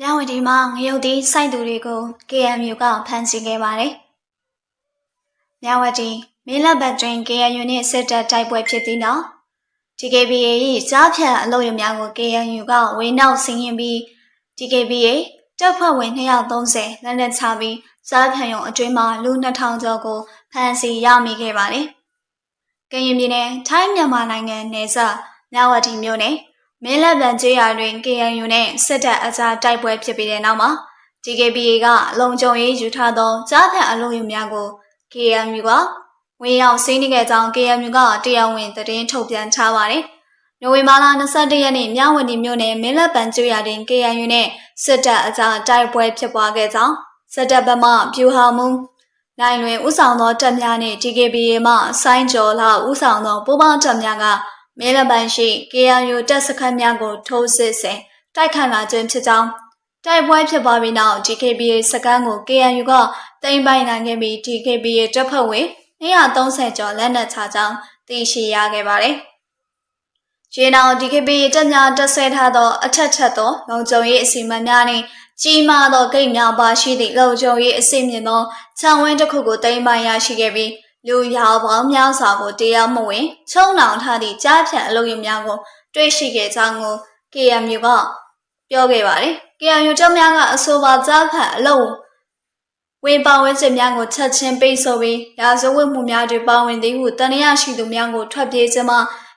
မြဝတီမှာငရုတ်သီးစိုက်သူတွေကို KMU ကဖမ်းဆီးခဲ့ပါတယ်။မြဝတီမင်းလက်ဘတ်တွင် KNU နှင့်စစ်တပ်တိုက်ပွဲဖြစ်ပြီးနောက် TKBA ၏ကြားဖြတ်အလုပ်ရများကို KNU ကဝေနောက်ဆင်းရင်ပြီး TKBA တပ်ဖွဲ့ဝင်230လက်နက်ချပြီးကြားဖြတ်ရုံအတွင်းမှာလူ2000ကျော်ကိုဖမ်းဆီးရမိခဲ့ပါတယ်။ကရင်ပြည်နယ်ထိုင်းမြန်မာနိုင်ငံနယ်စပ်မြဝတီမြို့နယ် မင်းလက်ဗန်ကျေးရွာတွင် KNU နဲ့စစ်တပ်အကြားတိုက်ပွဲဖြစ်ပြီးတဲ့နောက်မှာ DKBA ကအလုံခြုံရေးယူထားသောကြားဖြတ်အလုံးယူများကို KNU ကဝင်ရောက်စီးနင်းခဲ့ကြောင်း KNU ကတရားဝင်သတင်းထုတ်ပြန်ထားပါတယ်။နိုဝင်ဘာလ22ရက်နေ့မြဝတီမြို့နယ်မင်းလက်ပံကျွော်တွင် KNU နဲ့စစ်တပ်အကြားတိုက်ပွဲဖြစ်ပွားခဲ့ကြောင်းစစ်တပ်ဘက်မှပြူဟာမှုနိုင်လွင်ဥဆောင်သောတပ်များနှင့် DKBA မှဆိုင်းကျော်လာဥဆောင်သောပူးပေါင်းတပ်များက မဲလပန်ရှိ KNU တပ်စခန်းများကို ထိုးစစ်ဆင်တိုက်ခတ်လာခြင်းဖြစ်ကြောင်းတိုက်ပွဲဖြစ်ပွားပြီးနောက် DKBA စခန်းကို KNU ကတိမ့်ပိုင်နိုင်ခဲ့ပြီး DKBA တပ်ဖွဲ့ဝင်230ကျော်လက်နက်ချကြောင်းသိရှိရခဲ့ပါတယ်။ရေနောင် DKBA တပ်များတပ်ဆွဲထားသော အထက်ထက်သောလုံခြုံရေးအစီအမံများနှင့်ကြီးမားသောဂိတ်များပါရှိသည့်လုံခြုံရေးအစီအမံသောခြံဝင်းတစ်ခုကိုတိမ့်ပိုင်ရရှိခဲ့ပြီး လူရောင်ပေါင်းများစွာကိုတရားမဝင်ချုံနောင်ထားသည့်ကြားဖြတ်အလုပ်ရုံများကိုတွေ့ရှိခဲ့ကြောင်းကို KMU ကပြောခဲ့ပါတယ်။ KMU တပ်များကအဆိုပါကြားဖြတ်အလုပ်ဝင်ပါဝင်ခြင်းများကိုချက်ချင်းပိတ်ဆို့ပြီးရာဇဝတ်မှုများတွင်ပါဝင်သည်ဟုတန်ရာရှိသူများကိုထွက်ပြေးခြင်းမှ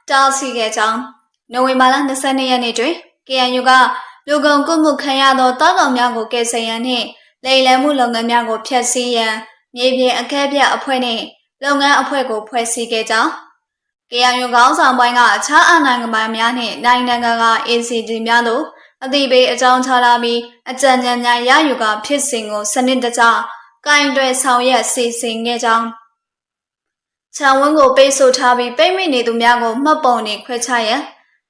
တားဆီးခဲ့ကြောင်းနိုဝင်ဘာလ22ရက်နေ့တွင် KNU ကလူကုန်ကုမှုခံရသောတောကောင်များကိုကယ်ဆယ်ရန်နှင့်လိမ်လည်မှုလုပ်ငန်းများကိုဖျက်ဆီးရန်မြေပြင်အကဲဖြတ်အဖွဲ့နှင့် လုပ်ငန်းအဖွဲ့ကိုဖွဲ့စည်းခဲ့ကြောင်း KNU ခေါင်းဆောင်ပိုင်းကအခြားအာဏာပိုင်များနှင့်နိုင်ငံကက ACD များတို့အသိပေးအကြောင်းချလာပြီးအကြံဉာဏ်များရယူကဖြစ်စဉ်ကိုစနစ်တကျကင်တွယ်ဆောင်ရွက်စီစဉ်ခဲ့ကြောင်းခြံဝန်းကိုပိတ်ဆို့ထားပြီးပိတ်မိနေသူများကိုမှတ်ပုံနေခွဲခြားရန်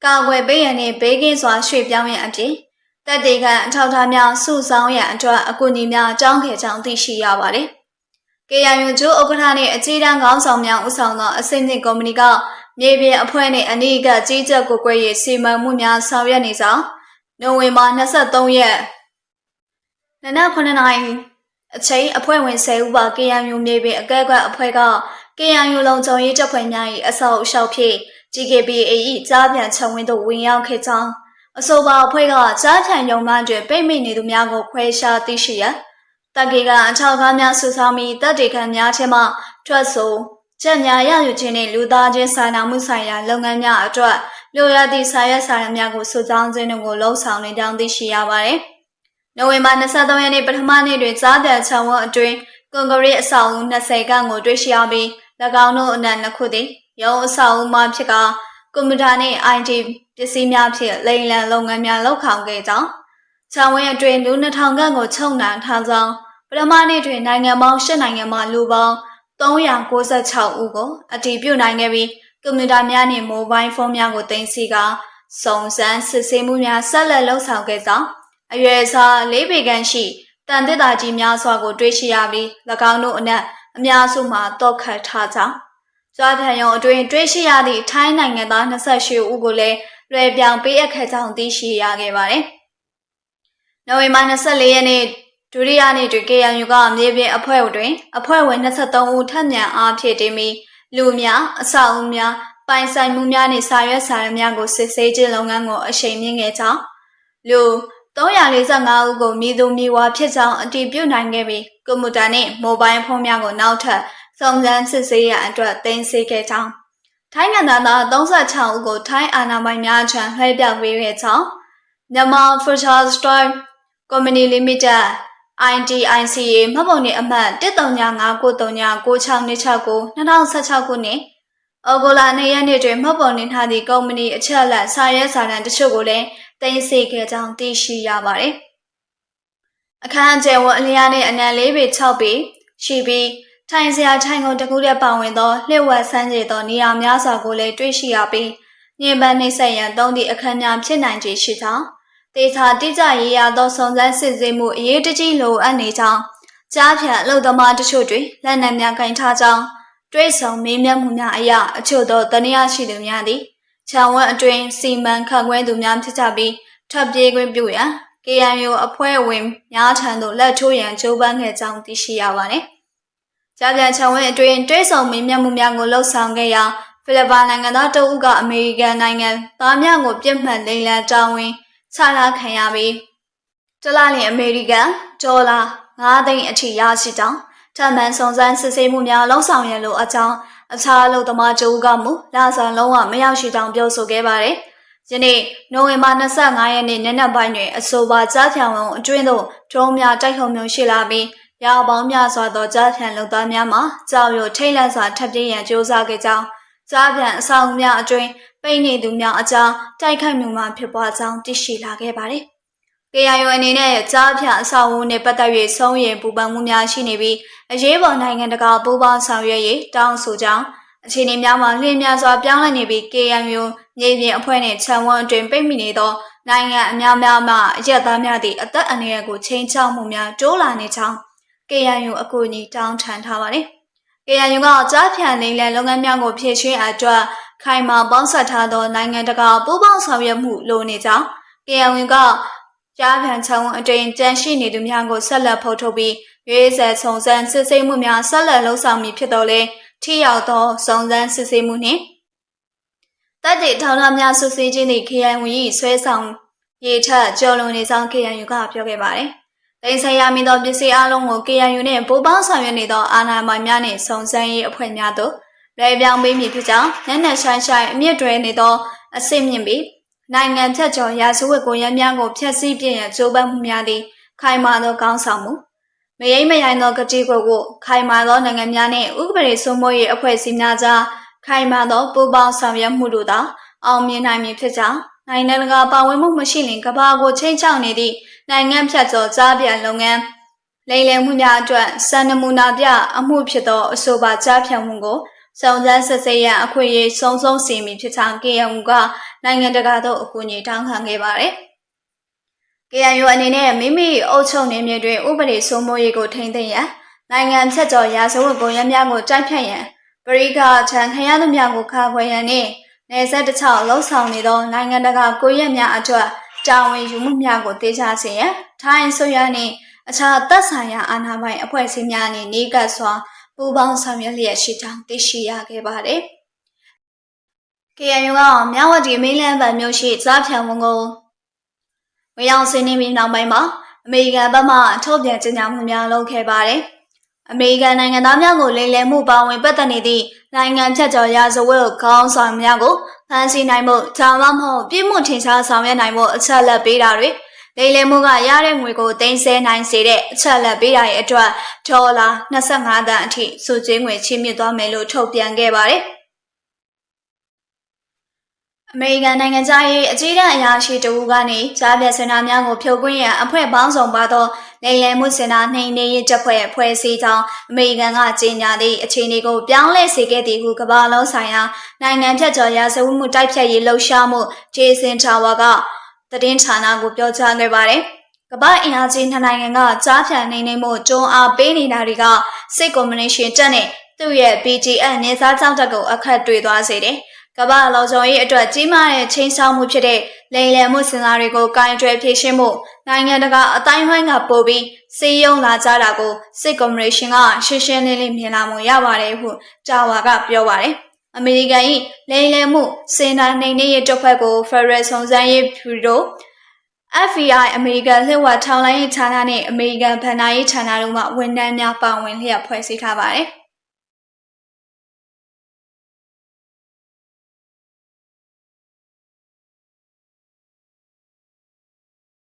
ကာကွယ်ပေးရန်နှင့်ဘေးကင်းစွာရွှေ့ပြောင်းရန်အပြင်တက်တေခံအထောက်အထားများစုဆောင်းရန်အတွက်အကူအညီများတောင်းခဲ့ကြောင်းသိရှိရပါတယ်။ KRU ကျိုးဥက္ကဋ္ဌနှင့်အကြီးတန်းခေါင်းဆောင်များဦးဆောင်သောအစိမ့်မြင့်ကုမ္ပဏီကမြေပြင်အဖွဲ့နှင့်အနီးကကြီးကြပ်ကိုကွယ်ရေးစီမံမှုများဆောင်ရွက်နေကြောင်းနိုဝင်ဘာ23ရက်နနက်9နာရီအချိန်အဖွဲ့ဝင်10ဦးပါ KRU မြေပြင်အကဲကွက်အဖွဲ့က KRU လုံခြုံရေးတပ်ဖွဲ့များ၏အဆောက်အအုံဖြင့် GKBA ၏ကြားပြန်ခြံဝင်းသို့ဝင်ရောက်ခဲ့ကြောင်းအဆိုပါအဖွဲ့ကကြားဖြန်ရုံမှတွင်ပိတ်မိနေသူများကိုခွဲရှားသိရှိရ တပ်ကေကအထောက်အထားများစုဆောင်းပြီးတပ်တေခံများထဲမှထွက်ဆိုချက်များရယူခြင်းနှင့်လူသားချင်းစာနာမှုဆိုင်ရာလုပ်ငန်းများအတွက်လိုရသည့်စာရွက်စာတမ်းများကိုစုဆောင်းခြင်းတို့ကိုလှုံ့ဆော်နေကြောင်းသိရှိရပါတယ်။နိုဝင်ဘာ23ရက်နေ့ပထမနေ့တွင်ကြားပြန်ချံဝန်းအတွင်းကွန်ကရစ်အဆောက်အဦ20ခန့်ကိုတွေ့ရှိရပြီး၎င်းတို့အနက်နှစ်ခုသည်ရုံးအဆောက်အဦမှဖြစ်ကကွန်ပျူတာနှင့် IT ပစ္စည်းများဖြင့်လိမ်လည်လုပ်ငန်းများလုပ်ဆောင်ခဲ့ကြောင်း ချံဝင်းအတွင်းလူ2000ခန့်ကိုချုံနှံထားကြောင်းပထမနေ့တွင်နိုင်ငံပေါင်း၈နိုင်ငံမှလူပေါင်း396ဦးကိုအတည်ပြုနိုင်ခဲ့ပြီးကွန်ပျူတာများနှင့်မိုဘိုင်းဖုန်းများကိုတင်စီကစုံစမ်းစစ်ဆေးမှုများဆက်လက်လှုပ်ဆောင်ခဲ့ကြောင်းအရွယ်အစားလေးပေခန့်ရှိတန်တစ်တာကြီးများစွာကိုတွေ့ရှိရပြီး၎င်းတို့အနက်အများစုမှာတော့ခတ်ထားကြောင်းကြွားထံရုံအတွင်းတွေ့ရှိရသည့်ထိုင်းနိုင်ငံသား28ဦးကိုလည်းလွယ်ပြောင်ပေးအပ်ခဲ့ကြောင်းသိရှိရခဲ့ပါတယ်။ နိုဝင်ဘာ24ရက်နေ့ဒုတိယနေ့တွင် KNU ကမြေပြင်အဖွဲ့တွင်အဖွဲ့ဝင်23ဦးထပ်မံအားဖြည့်တင်ပြီးလူများအဆောက်အဦများပိုင်ဆိုင်မှုများနှင့်စာရွက်စာတမ်းများကိုစစ်ဆေးခြင်းလုပ်ငန်းကိုအရှိန်မြင့်ခဲ့ကြောင်းလူ345ဦးကိုမိသူမိဝါဖြစ်ကြောင်းအတည်ပြုနိုင်ခဲ့ပြီးကွန်ပျူတာနှင့်မိုဘိုင်းဖုန်းများကိုနောက်ထပ်စုံစမ်းစစ်ဆေးရန်အတွက်တင်ဆက်ခဲ့ကြောင်းထိုင်းနိုင်ငံသား36ဦးကိုထိုင်းအာဏာပိုင်များထံလှည့်ပြောက်ပေးခဲ့ကြောင်းမြန်မာ Future Store Company Limited IDICA မှတ်ပုံတင်အမှတ်13993962669 2016ခုနှစ်အော်ဂိုလာနေရက်နေ့တွင်မှတ်ပုံတင်ထားသည့်ကုမ္ပဏီအချက်အလက်စာရွက်စာတမ်းတချို့ကိုလည်းတင်ဆက်ခဲ့ကြောင်းသိရှိရပါတယ်။အခန်းကျယ်ဝန်းအလျားနှင့်အနံ၄ပေ6ပေရှိပြီးထိုင်စရာထိုင်ကုန်တစ်ခုတည်းပါဝင်သောလျှို့ဝှက်ဆန်းကျင်သောနေရာများစွာကိုလည်းတွေ့ရှိရပြီးညင်ပန်းနှိမ့်ဆက်ရန်သုံးသည့်အခန်းများဖြစ်နိုင်ခြေရှိကြောင်း ဒေတာတိကျရေးရသောစုံစမ်းစစ်ဆေးမှုအရေးတကြီးလိုအပ်နေကြောင်းကြားဖြတ်အလုပ်သမားတချို့တွင်လက်နက်များကင်ထားကြောင်းတွေးဆောင်မေးမြန်းမှုများအရအချို့သောတနည်းရှိသူများသည်ခြံဝန်းအတွင်းစီမံခန့်ခွဲသူများဖြစ်ကြပြီးထပ်ပြေးခွင့်ပြုရန် KNU အဖွဲ့ဝင်များထံသို့လက်ထိုးရန်ကြိုးပမ်းခဲ့ကြောင်းသိရှိရပါတယ်။ကြာပြန်ချံဝဲအတွင်းတွဲဆောင်မင်းမြတ်မှုများကိုလှုပ်ဆောင်ခဲ့ရာဖိလစ်ပိုင်နိုင်ငံသားတအုပ်ကအမေရိကန်နိုင်ငံသားများကိုပြစ်မှတ်လိမ်လည်တောင်းဝင် ချလာခံရပြီးတလားလင်အမေရိကန်ဒေါ်လာ9သိန်းအထိရရှိကြောင်းထပ်မံစုံစမ်းစစ်ဆေးမှုများလှုံ့ဆော်ရလို့အကြောင်းအခြားအလုပ်သမားတအုပ်ကမူလာဆန်လုံးဝမရောက်ရှိကြောင်းပြောဆိုခဲ့ပါတယ်။ယနေ့နိုဝင်ဘာ25ရက်နေ့နက်နက်ပိုင်းတွင်အဆိုပါကြားဖြံဝန်အတွင်းသို့ဒရုန်းများတိုက်ခုံမျိုးရှိလာပြီးရာပေါင်းများစွာသောကြားဖြံလုပ်သားများမှကြောက်ရွံ့ထိတ်လန့်စွာထပ်ပြေးရန်ကြိုးစားခဲ့ကြောင်းကြားဖြံအဆောင်များအတွင်း ပိတ်နေသူများအကြောင်းတိုက်ခိုက်မှုမှဖြစ်ပွားကြောင်းသိရှိလာခဲ့ပါတယ်။ KIO အနေနဲ့ကြားဖြံအဆောင်အဦနှင့်ပတ်သက်၍ဆုံးရင်ပူပန်မှုများရှိနေပြီးအရေးပေါ်နိုင်ငံတကာပူးပေါင်းဆောင်ရွက်ရေးတောင်းဆိုကြောင်းအခြေအနေများမှာလျင်မြန်စွာပြောင်းလဲနေပြီး KMU မြေပြင်အဖွဲ့နှင့်ခြံဝန်းအတွင်ပိတ်မိနေသောနိုင်ငံအများများမှအရက်သားများသည့်အသက်အန္တရာယ်ကိုချိန်ချောက်မှုများတိုးလာနေကြောင်း KMU အကူအညီတောင်းထန်ထားပါတယ်။ KMU ကကြားဖြန့်လိမ့်လည်လုပ်ငန်းများကိုဖြည့်ရှင်းအတွက် ခိုင်မာပေါင်းစပ်ထားသောနိုင်ငံတကာပူးပေါင်းဆောင်ရွက်မှုလိုနေကြောင်း KMU ကကြားဖြန့်ချောင်းအတွင်ကြန့်ရှိနေသူများကိုဆက်လက်ဖော်ထုတ်ပြီးရွေးဆယ်ဆုံစမ်းစစ်ဆေးမှုများဆက်လက်လှုပ်ဆောင်မည်ဖြစ်တော်လဲထိရောက်သောစုံစမ်းစစ်ဆေးမှုနှင့်တပ်တွေထောင်ထားများဆွစေးခြင်းသည့် KNU ၏ဆွဲဆောင်ရေးထက်ကျော်လွန်နေဆောင် KNU ကပြောခဲ့ပါတယ်။တင်ဆက်ရမည်သောပစ္စည်းအလုံးကို KNU နှင့်ပူးပေါင်းဆောင်ရွက်နေသောအာဏာပိုင်များနှင့်စုံစမ်းရေးအဖွဲ့များတို့ လွယ်ပြောင်းပေးမည်ဖြစ်ကြောင်းနက်နက်ရှိုင်းရှိုင်းအမြင့်တွဲနေသောအစစ်မြင့်ပြီးနိုင်ငံဖြတ်ကျော်ရာဇဝတ်ကိုရမ်းများကိုဖျက်ဆီးပြည့်ရန်ကြိုးပမ်းမှုများသည့်ခိုင်မာသောကောင်းဆောင်မှုမယိမ့်မယိုင်သောကတိကိုကိုခိုင်မာသောနိုင်ငံများနှင့်ဥပဒေစိုးမိုးရေးအဖွဲ့အစည်းများကြားခိုင်မာသောပူးပေါင်းဆောင်ရွက်မှုတို့သာအောင်မြင်နိုင်မည်ဖြစ်ကြောင်းနိုင်ငံတကာပါဝင်မှုမရှိရင်ကမ္ဘာကိုချိန်ချောက်နေသည့်နိုင်ငံဖြတ်ကျော်ကြားပြန်လုပ်ငန်းလိမ်လည်မှုများအတွက်စံနမူနာပြအမှုဖြစ်သောအဆိုပါကြားဖြတ်မှုကို စုံစမ်းစစ်ဆေးရန်အခွင့်အရေးဆုံးဆုံးစီမီဖြစ်ကြောင်း KMU ကနိုင်ငံတကာသို့အကူအညီတောင်းခံခဲ့ပါတယ်။ KNU အနေနဲ့မိမိအုပ်ချုပ်နေမြေတွင်ဥပဒေစိုးမိုးရေးကိုထိန်းသိမ်းရန်နိုင်ငံချက်ကျော်ရာဇဝတ်ကိုရများကိုတိုက်ဖြတ်ရန်ပရိကချန်ခရသမျှကိုခါခွဲရန်နှင့်နေဆက်တစ်ချောင်းလှုပ်ဆောင်နေသောနိုင်ငံတကာကိုရက်များအတွက်တာဝန်ယူမှုများကိုတေချာစေရန်ထိုင်းဆိုရနှင့်အခြားသက်ဆိုင်ရာအာဏာပိုင်အဖွဲ့အစည်းများနှင့်နှီးကပ်စွာ ပူးပေါင်းဆောင်ရွက်လျက်ရှိကြောင်းသိရှိရခဲ့ပါတယ်။ KNU ကမြဝတီမင်းလန်းဗန်မြို့ရှိစားဖြံဝန်ကိုဝင်ရောက်ဆင်းနေပြီးနောက်ပိုင်းမှာအမေရိကန်ဘက်မှထုတ်ပြန်ကြေညာမှုများလုပ်ခဲ့ပါတယ်။အမေရိကန်နိုင်ငံသားများကိုလိမ်လည်မှုပါဝင်ပတ်သက်နေသည့်နိုင်ငံဖြတ်ကျော်ရာဇဝတ်ခေါင်းဆောင်များကိုဖမ်းဆီးနိုင်မှုဒါမှမဟုတ်ပြစ်မှုထင်ရှားဆောင်ရွက်နိုင်မှုအချက်လက်ပေးတာတွေ လိမ်လည်မှုကရတဲ့ငွေကိုတင်ဆဲနိုင်စေတဲ့အချက်လက်ပေးတာရဲ့အတွက်ဒေါ်လာ25သန်းအထိစုကျင်းငွေချီးမြှင့်သွားမယ်လို့ထုတ်ပြန်ခဲ့ပါတယ်။အမေရိကန်နိုင်ငံသားရဲ့အကြီးတန်းအရာရှိတဦးကနေကြားပြစင်နာများကိုဖြုတ်ခွင်းရန်အဖွဲ့ပေါင်းစုံပါသောနေလည်မှုစင်နာနှိမ်နေရေးတပ်ဖွဲ့ဖွဲ့စည်းကြောင်းအမေရိကန်ကကြေညာသည့်အခြေအနေကိုပြောင်းလဲစေခဲ့သည်ဟုကမ္ဘာလုံးဆိုင်ရာနိုင်ငံဖြတ်ကျော်ရာဇဝတ်မှုတိုက်ဖြတ်ရေးလှုပ်ရှားမှုဂျေဆင်တာဝါက သတင်းဌာနကိုပြောကြားခဲ့ပါတယ်။ကမ္ဘာအင်အားကြီးနှစ်နိုင်ငံကကြားဖြတ်နေနေမှုတွန်းအားပေးနေတာတွေကစစ်ကွန်မြူနစ်ရှင်တပ်နဲ့သူ့ရဲ့ BGF နေစားကြောင့်တက်ကိုအခက်တွေ့သွားစေတယ်။ကမ္ဘာလောင်စုံရေးအတွက်ကြီးမားတဲ့ချိန်ဆောင်မှုဖြစ်တဲ့လိမ်လည်မှုစင်စာတွေကိုကင်တွယ်ဖြေရှင်းမှုနိုင်ငံတကာအတိုင်းဝိုင်းကပို့ပြီးစီယုံလာကြတာကိုစစ်ကော်မရှင်ကရှင်းရှင်းလင်းလင်းမြင်လာမှုရပါတယ်ဟုဂျာဝါကပြောပါတယ်။ အမေရိကန်၏လိမ်လည်မှုစင်တာနှိမ်နင်းရေးတပ်ဖွဲ့ကို Federal စုံစမ်းရေးဗျူရို FBI အမေရိကန်လှည့်ဝထောင်လိုင်းရေးဌာနနဲ့အမေရိကန်ဗန်နာရေးဌာနတို့မှဝန်ထမ်းများပါဝင်လျက်ဖွဲ့စည်းထားပါတယ်။